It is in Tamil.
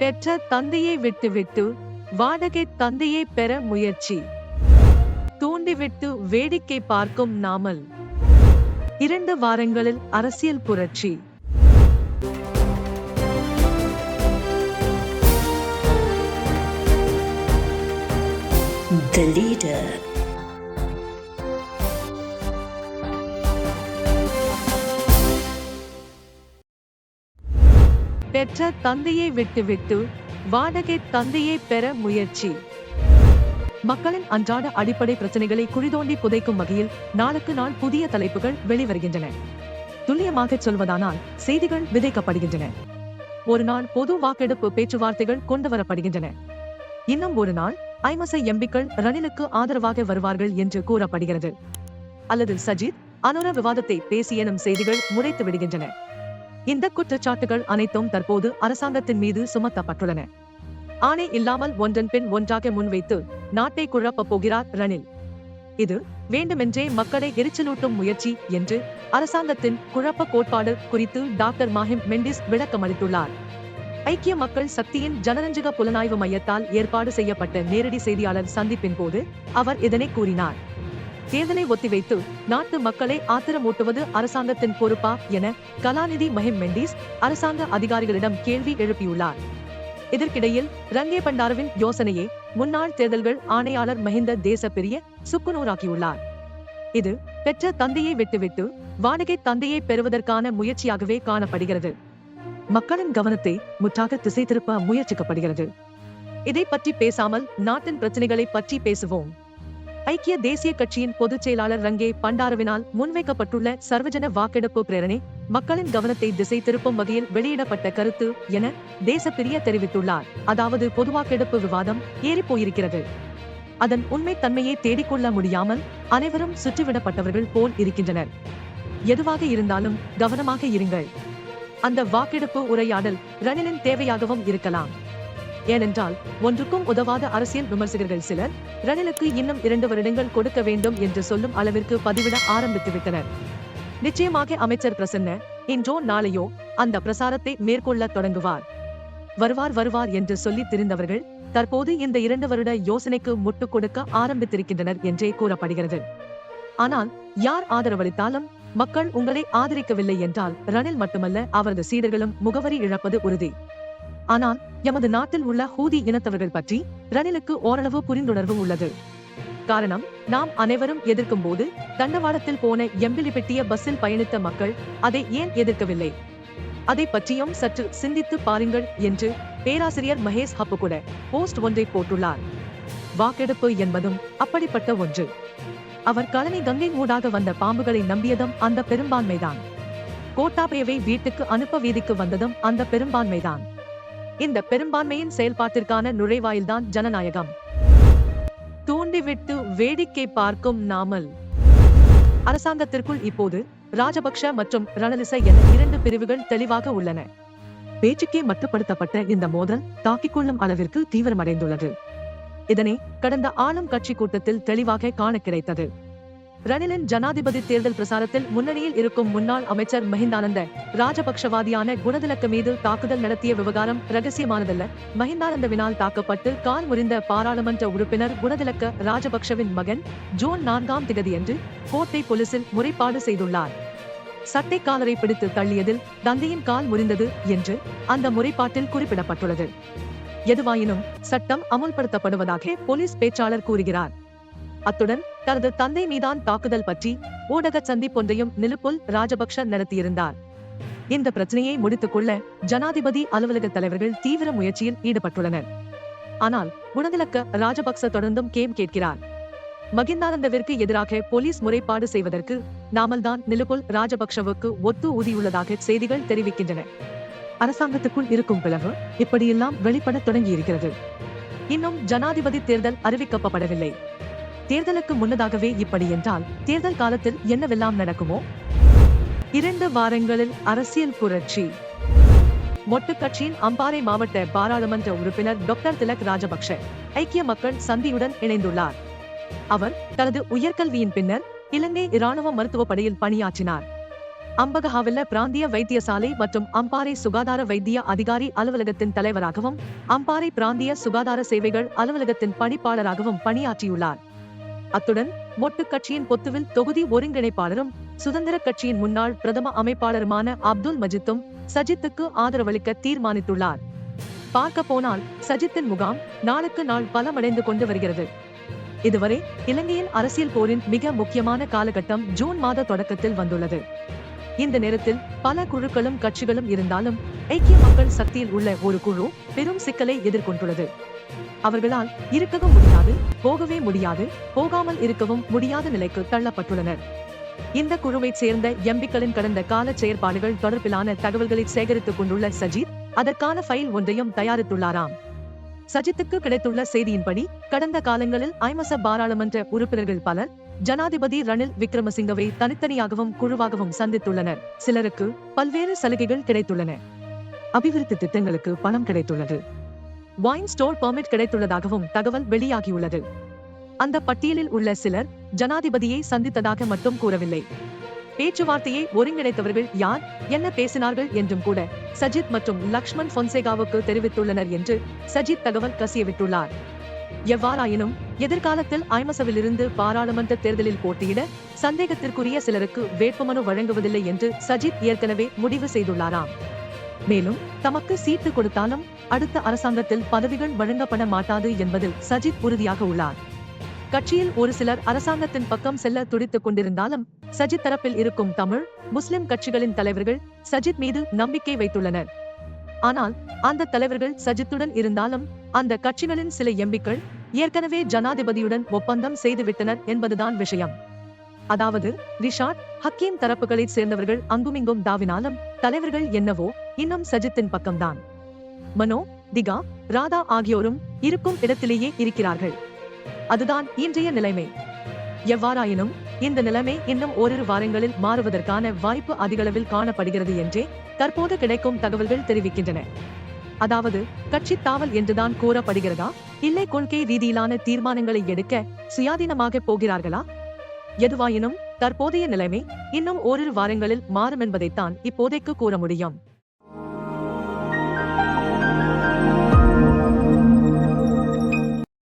பெற்ற தந்தையை விட்டுவிட்டு வாடகை தந்தையை பெற முயற்சி. தூண்டிவிட்டு வேடிக்கை பார்க்கும் நாமல். இரண்டு வாரங்களில் அரசியல் புரட்சி. The leader. பெற்ற தந்தையை விட்டுவிட்டு வாடகை தந்தையை பெற முயற்சி. மக்களின் அன்றாட அடிப்படை பிரச்சனைகளை குழிதோண்டி புதைக்கும் வகையில் நாளுக்கு நாள் புதிய தலைப்புகள் வெளிவருகின்றன. துல்லியமாக சொல்வதானால் செய்திகள் விதைக்கப்படுகின்றன. ஒரு நாள் பொது வாக்கெடுப்பு பேச்சுவார்த்தைகள் கொண்டு வரப்படுகின்றன இன்னும் ஒரு நாள் ஐமசை எம்பிக்கள் ரணிலுக்கு ஆதரவாக வருவார்கள் என்று கூறப்படுகிறது. அல்லது சஜித் அனுர விவாதத்தை பேசி எனும் செய்திகள் முறைத்து விடுகின்றன. இந்த குற்றச்சாட்டுகள் அனைத்தும் தற்போது அரசாங்கத்தின் மீது சுமத்தப்பட்டுள்ளன. ஆணை இல்லாமல் ஒன்றன் பின் ஒன்றாக முன்வைத்து நாட்டை குழப்பப் போகிறார் ரணில். இது வேண்டுமென்றே மக்களை எரிச்சலூட்டும் முயற்சி என்று அரசாங்கத்தின் குழப்ப கோட்பாடு குறித்து டாக்டர் மாஹிம் மெண்டிஸ் விளக்கமளித்துள்ளார். ஐக்கிய மக்கள் சக்தியின் ஜனரஞ்சக புலனாய்வு மையத்தால் ஏற்பாடு செய்யப்பட்ட நேரடி செய்தியாளர் சந்திப்பின் போது அவர் இதனை கூறினார். தேர்தலை ஒத்திவைத்து நாட்டு மக்களை ஆத்திரமூட்டுவது அரசாங்கத்தின் பொறுப்பா என கலாநிதி மஹிம் மெண்டிஸ் அரசாங்க அதிகாரிகளிடம் கேள்வி எழுப்பியுள்ளார். இதற்கிடையில் ரங்கே பண்டாரவின் யோசனையை முன்னாள் தேர்தல்கள் ஆணையாளர் மஹிந்த தேசப்பிரிய சுக்குநூறாக்கியுள்ளார். இது பெற்ற தந்தையை விட்டுவிட்டு வாடகை தந்தையை பெறுவதற்கான முயற்சியாகவே காணப்படுகிறது. மக்களின் கவனத்தை முற்றாக திசை திருப்ப முயற்சிக்கப்படுகிறது. இதை பற்றி பேசாமல் நாட்டின் பிரச்சனைகளை பற்றி பேசுவோம். ஐக்கிய தேசிய கட்சியின் பொதுச் செயலாளர் ரங்கே பண்டாரவினால் முன்வைக்கப்பட்டுள்ள சர்வஜன வாக்கெடுப்பு பிரேரணை மக்களின் கவனத்தை திசை திருப்பும் வகையில் வெளியிடப்பட்ட கருத்து என தேசப்பிரிய தெரிவித்துள்ளார். அதாவது பொதுவாக்கெடுப்பு விவாதம் ஏறி போயிருக்கிறது. அதன் உண்மை தன்மையை தேடிக்கொள்ள முடியாமல் அனைவரும் சுற்றிவிடப்பட்டவர்கள் போல் இருக்கின்றனர். எதுவாக இருந்தாலும் கவனமாக இருங்கள். அந்த வாக்கெடுப்பு உரையாடல் ரணிலின் தேவையாகவும் இருக்கலாம். ஏனென்றால் ஒன்றுக்கும் உதவாத அரசியல் விமர்சகர்கள் சிலர் ரணிலுக்கு இன்னும் இரண்டு வருடங்கள் கொடுக்க வேண்டும் என்று சொல்லும் அளவிற்கு பதிவிட ஆரம்பித்துவிட்டனர். நிச்சயமாக அமைச்சர் பிரசன்ன இன்றோ நாளையோ அந்த பிரசாரத்தை மேற்கொள்ள தொடங்குவார். வருவார் வருவார் என்று சொல்லி திரிந்தவர்கள் தற்போது இந்த இரண்டு வருட யோசனைக்கு முட்டுக் கொடுக்க ஆரம்பித்திருக்கின்றனர் என்றே கூறப்படுகிறது. ஆனால் யார் ஆதரவளித்தாலும் மக்கள் உங்களை ஆதரிக்கவில்லை என்றால் ரணில் மட்டுமல்ல அவரது சீடர்களும் முகவரி இழப்பது உறுதி. ஆனால் எமது நாட்டில் உள்ள ஹூதி இனத்தவர்கள் பற்றி ரணிலுக்கு ஓரளவு புரிந்துணர்வு உள்ளது. காரணம் நாம் அனைவரும் எதிர்க்கும் போது தண்டவாளத்தில் போன எம்பிலி பெட்டிய பஸ்ஸில் பயணித்த மக்கள் அதை ஏன் எதிர்க்கவில்லை? அதை பற்றியும் சற்று சிந்தித்து பாருங்கள் என்று பேராசிரியர் மகேஷ் ஹப்பு கூட போஸ்ட் ஒன்றை போட்டுள்ளார். வாக்கெடுப்பு என்பதும் அப்படிப்பட்ட ஒன்று. அவர் கழனி கங்கை ஊடாக வந்த பாம்புகளை நம்பியதும் அந்த பெரும்பான்மைதான். கோட்டாபயவை வீட்டுக்கு அனுப்ப வீதிக்கு வந்ததும் அந்த பெரும்பான்மைதான். இந்த பெரும்பான்மையின் செயல்பாட்டிற்கான நுழைவாயில்தான் ஜனநாயகம். தூண்டிவிட்டு வேடிக்கை பார்க்கும் நாமல். அரசாங்கத்திற்குள் இப்போது ராஜபக்ஷ மற்றும் ரணலிச என இரண்டு பிரிவுகள் தெளிவாக உள்ளன. பேச்சுக்கே மட்டுப்படுத்தப்பட்ட இந்த மோதல் தாக்கிக் கொள்ளும் அளவிற்கு தீவிரமடைந்துள்ளது. இதனை கடந்த ஆளும் கட்சி கூட்டத்தில் தெளிவாக காண கிடைத்தது. ரணிலின் ஜனாதிபதி தேர்தல் பிரசாரத்தில் முன்னணியில் இருக்கும் முன்னாள் அமைச்சர் மஹிந்தானந்த ராஜபக்ஷவாதியான குணதிலக்க மீது தாக்குதல் நடத்திய விவகாரம் ரகசியமானதல்ல. மஹிந்தானந்தவினால் தாக்கப்பட்டு கால் முறிந்த பாராளுமன்ற உறுப்பினர் குணதிலக்க ராஜபக்ஷவின் மகன் ஜூன் நான்காம் திகதியன்று கோட்டை போலீசில் முறைப்பாடு செய்துள்ளார். சட்டை காலரை பிடித்து தள்ளியதில் தந்தையின் கால் முறிந்தது என்று அந்த முறைப்பாட்டில் குறிப்பிடப்பட்டுள்ளது. எதுவாயினும் சட்டம் அமுல்படுத்தப்படுவதாக போலீஸ் பேச்சாளர் கூறுகிறார். அத்துடன் தனது தந்தை மீதான் தாக்குதல் பற்றி ஊடக சந்திப்பொன்றையும் நிலுப்புல் ராஜபக்ஷ நடத்தியிருந்தார். இந்த பிரச்சனையை முடித்துக் கொள்ள ஜனாதிபதி அலுவலக தலைவர்கள் தீவிர முயற்சியில் ஈடுபட்டுள்ளனர். ஆனால் குணதிலக்க ராஜபக்ச தொடர்ந்தும் கேம் கேட்கிறார். மகிந்தானந்தவிற்கு எதிராக போலீஸ் முறைப்பாடு செய்வதற்கு நாமல்தான் நிலுப்புல் ராஜபக்ஷவுக்கு ஒத்து ஊதியுள்ளதாக செய்திகள் தெரிவிக்கின்றன. அரசாங்கத்துக்குள் இருக்கும் பிளவு இப்படியெல்லாம் வெளிப்பட தொடங்கியிருக்கிறது. இன்னும் ஜனாதிபதி தேர்தல் அறிவிக்கப்படவில்லை. தேர்தலுக்கு முன்னதாகவே இப்படி என்றால் தேர்தல் காலத்தில் என்னவெல்லாம் நடக்குமோ? இரண்டு வாரங்களில் அரசியல் புரட்சி. மொட்டு கட்சியின் அம்பாறை மாவட்ட பாராளுமன்ற உறுப்பினர் டாக்டர் திலக் ராஜபக்ஷ ஐக்கிய மக்கள் சந்தியுடன் இணைந்துள்ளார். அவர் தனது உயர்கல்வியின் பின்னர் இலங்கை இராணுவ மருத்துவ படையில் பணியாற்றினார். அம்பகஹாவில பிராந்திய வைத்தியசாலை மற்றும் அம்பாறை சுகாதார வைத்திய அதிகாரி அலுவலகத்தின் தலைவராகவும் அம்பாறை பிராந்திய சுகாதார சேவைகள் அலுவலகத்தின் பணிப்பாளராகவும் பணியாற்றியுள்ளார். அத்துடன் மொட்டு கட்சியின் பொத்துவில் தொகுதி ஒருங்கிணைப்பாளரும் சுதந்திர கட்சியின் முன்னாள் பிரதம அமைப்பாளருமான அப்துல் மஜித்தும் சஜித்துக்கு ஆதரவளிக்க தீர்மானித்துள்ளார். பார்க்க போனால் சஜித்தின் முகாம் நாளுக்கு நாள் பலமடைந்து கொண்டு வருகிறது. இதுவரை இலங்கையின் அரசியல் போரின் மிக முக்கியமான காலகட்டம் ஜூன் மாத தொடக்கத்தில் வந்துள்ளது. இந்த நேரத்தில் பல குழுக்களும் கட்சிகளும் இருந்தாலும் ஐக்கிய மக்கள் சக்தியில் உள்ள ஒரு குழு பெரும் சிக்கலை எதிர்கொண்டுள்ளது. அவர்களால் இருக்கவும் முடியாது போகவே முடியாது போகாமல் இருக்கவும் முடியாத நிலைக்கு தள்ளப்பட்டுள்ளனர். இந்த குழுவைச் சேர்ந்த எம்பிக்களின் கடந்த கால செயற்பாடுகள் தொடர்பிலான தகவல்களை சேகரித்துக் கொண்டுள்ள சஜித் அதற்கான ஃபைல் ஒன்றையும் தயாரித்துள்ளாராம். சஜித்துக்கு கிடைத்துள்ள செய்தியின்படி கடந்த காலங்களில் ஐமச பாராளுமன்ற உறுப்பினர்கள் பலர் ஜனாதிபதி ரணில் விக்ரமசிங்கவை தனித்தனியாகவும் குழுவாகவும் சந்தித்துள்ளனர். சிலருக்கு பல்வேறு சலுகைகள் கிடைத்துள்ளன. அபிவிருத்தி திட்டங்களுக்கு பணம் கிடைத்துள்ளது. வைன் ஸ்டோர் பெர்மிட் கிடைத்துள்ளதாகவும் தகவல் வெளியாகியுள்ளது. அந்த பட்டியலில் உள்ள சிலர் ஜனாதிபதியை சந்தித்ததாக மட்டும் கூறவில்லை. பேச்சுவார்த்தையை ஒருங்கிணைத்தவர்கள் யார் என்ன பேசினார்கள் என்றும் கூட சஜித் மற்றும் லக்ஷ்மண் பொன்சேகாவுக்கு தெரிவித்துள்ளனர் என்று சஜித் தகவல் கசியவிட்டுள்ளார். எவ்வாறாயினும் எதிர்காலத்தில் ஐமசவிலிருந்து பாராளுமன்ற தேர்தலில் போட்டியிட சந்தேகத்திற்குரிய சிலருக்கு வேட்புமனு வழங்குவதில்லை என்று சஜித் ஏற்கனவே முடிவு செய்துள்ளாராம். மேலும் தமக்கு சீட்டு கொடுத்தாலும் அடுத்த அரசாங்கத்தில் பதவிகள் வழங்கப்பட மாட்டாது என்பதில் சஜித் உறுதியாக உள்ளார். கட்சியில் ஒரு சிலர் அரசாங்கத்தின் பக்கம் செல்ல துடித்துக் கொண்டிருந்தாலும் சஜித் தரப்பில் இருக்கும் தமிழ் முஸ்லிம் கட்சிகளின் தலைவர்கள் சஜித் மீது நம்பிக்கை வைத்துள்ளனர். ஆனால் அந்த தலைவர்கள் சஜித்துடன் இருந்தாலும் அந்த கட்சிகளின் சில எம்பிக்கள் ஏற்கனவே ஜனாதிபதியுடன் ஒப்பந்தம் செய்துவிட்டனர் என்பதுதான் விஷயம். அதாவது ரிஷாட் ஹக்கீம் தரப்புகளைச் சேர்ந்தவர்கள் அங்குமிங்கும் தாவினாலும் தலைவர்கள் என்னவோ இன்னும் சஜித்தின் பக்கம்தான். மனோ திகா ராதா ஆகியோரும் இருக்கும் இடத்திலேயே இருக்கிறார்கள். அதுதான் இன்றைய நிலைமை. எவ்வாறாயினும் இந்த நிலைமை இன்னும் ஓரிரு வாரங்களில் மாறுவதற்கான வாய்ப்பு அதிகளவில் காணப்படுகிறது என்றே தற்போது கிடைக்கும் தகவல்கள் தெரிவிக்கின்றன. அதாவது கட்சி தாவல் என்றுதான் கூறப்படுகிறதா? இல்லை கொள்கை ரீதியிலான தீர்மானங்களை எடுக்க சுயாதீனமாக போகிறார்களா? எதுவாயினும் தற்போதைய நிலைமை இன்னும் ஓரிரு வாரங்களில் மாறும் என்பதைத்தான் இப்போதைக்கு கூற முடியும்.